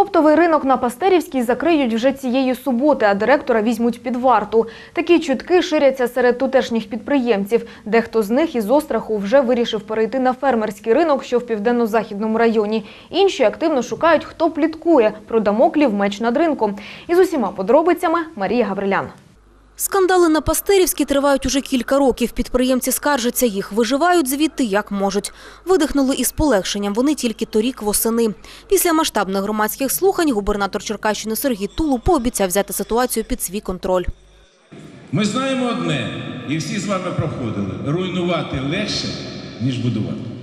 Оптовий ринок на Пастерівській закриють вже цієї суботи, а директора візьмуть під варту. Такі чутки ширяться серед тутешніх підприємців. Дехто з них із остраху вже вирішив перейти на фермерський ринок, що в південно-західному районі. Інші активно шукають, хто пліткує про дамоклів меч над ринком. Із усіма подробицями Марія Гаврилян. Скандали на Пастерівській тривають уже кілька років. Підприємці скаржаться їх, виживають звідти як можуть. Видихнули із полегшенням вони тільки торік восени. Після масштабних громадських слухань губернатор Черкащини Сергій Тулу пообіцяв взяти ситуацію під свій контроль. Ми знаємо одне, і всі з вами проходили: руйнувати легше, ніж будувати.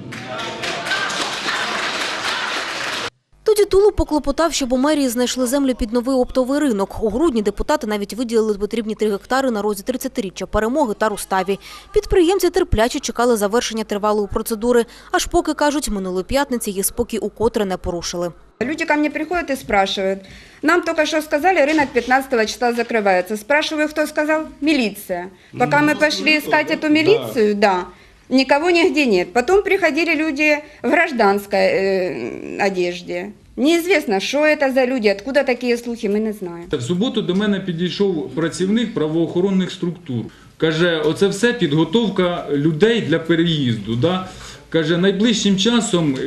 Тоді Тулу поклопотав, щоб у мерії знайшли землю під новий оптовий ринок. У грудні депутати навіть виділили потрібні три гектари на розі 30-річчя перемоги та Руставі. Підприємці терпляче чекали завершення тривалої процедури, аж поки, кажуть, минулої п'ятниці їх спокій укотре не порушили. Люди ко мне приходят и спрашивают, нам только что сказали, рынок 15 числа закрывается. Спрашиваю, кто сказал? Милиция. Пока мы пошли искать эту милицию, да, никого нигде нет. Потом приходили люди в гражданской э, одежде. Неизвестно, що це за люди, откуда такі слухи, ми не знаємо. В суботу до мене підійшов працівник правоохоронних структур. Каже, оце все підготовка людей для переїзду. Да? Каже, найближчим часом е,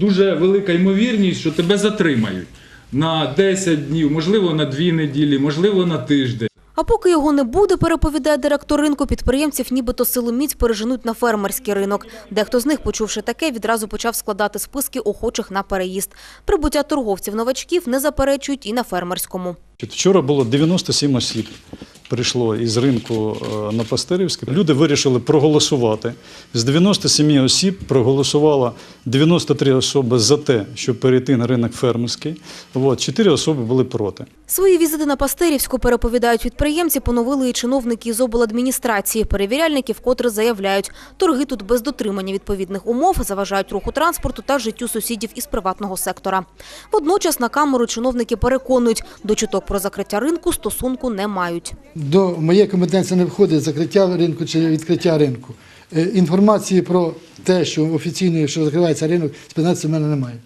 дуже велика ймовірність, що тебе затримають на 10 днів, можливо, на 2 неділі, можливо, на тиждень. А поки його не буде, переповідає директор ринку, підприємців нібито силоміць переженуть на фермерський ринок. Дехто з них, почувши таке, відразу почав складати списки охочих на переїзд. Прибуття торговців-новачків не заперечують і на фермерському. Вчора було 97 осіб. Прийшло із ринку е, на Пастерівське. Люди вирішили проголосувати. З 97 осіб проголосувало 93 особи за те, щоб перейти на ринок фермерський. От, 4 особи були проти. Свої візити на Пастерівську, переповідають підприємці, поновили і чиновники із обладміністрації. Перевіряльники вкотре заявляють, торги тут без дотримання відповідних умов заважають руху транспорту та життю сусідів із приватного сектора. Водночас на камеру чиновники переконують, до чуток про закриття ринку стосунку не мають. До моєї компетенції не входить закриття ринку чи відкриття ринку. Е, Інформації про те, що офіційно що закривається ринок, з в мене немає.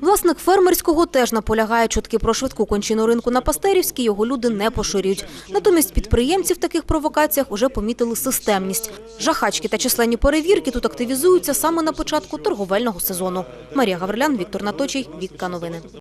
Власник фермерського теж наполягає чутки про швидку кончину ринку на Пастерівській, його люди не поширюють. Натомість підприємці в таких провокаціях вже помітили системність. Жахачки та численні перевірки тут активізуються саме на початку торговельного сезону. Марія Гаврилян, Віктор Наточий, Вікка Новини.